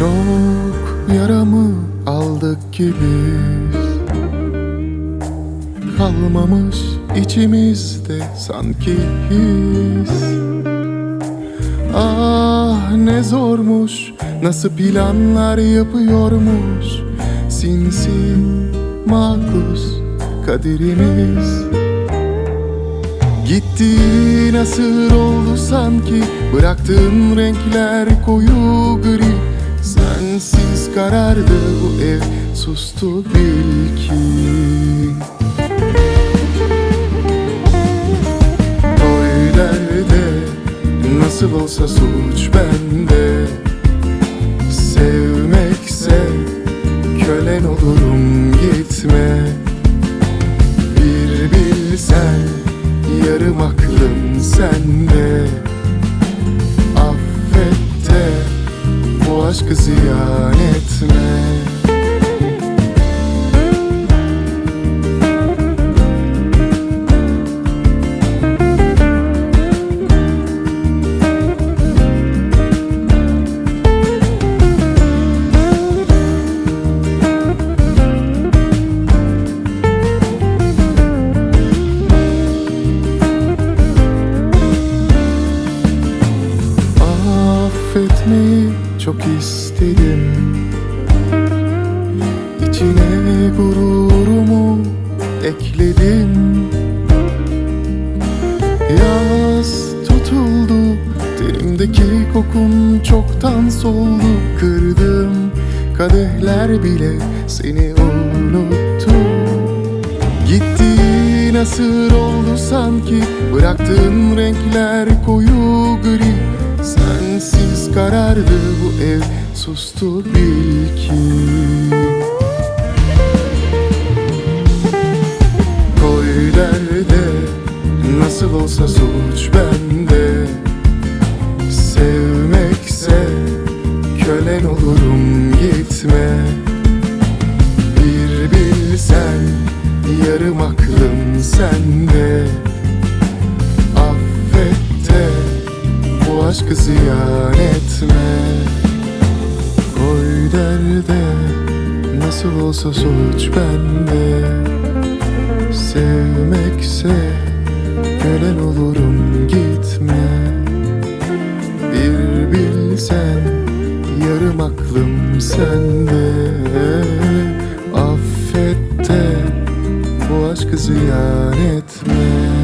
Çok yaramı aldık ki biz Kalmamış içimizde sanki his. Ah ne zormuş Nasıl planlar yapıyormuş. Sinsi makus kaderimiz. Gitti nasıl oldu sanki? Bıraktığın renkler koyu gri Sensiz karardı bu ev Sustu bil ki Oy derde Nasıl olsa suç bende. Sevmekse kölen olurum gitme. Bir bilsen yarım aklım sende aşkı ziyan etme. Affetmeyi çok istedim. İçine gururumu ekledim. Yaz tutuldu Tenimdeki kokun çoktan soldu. Kırdım kadehler bile seni unuttu Gitti nasıl oldu sanki? Bıraktığın renkler koyu gri Sensiz karardı bu ev Sustu bil ki Koy derde Nasıl olsa suç bende. Sevmekse kölen olurum gitme. Bir bilsen yarım aklım sende. Affet aşkı ziyan etme. Koy derde nasıl olsa sonuç bende. Sevmekse kölen olurum gitme. Bir bilsen yarım aklım sende. Affet de bu aşkı ziyan etme.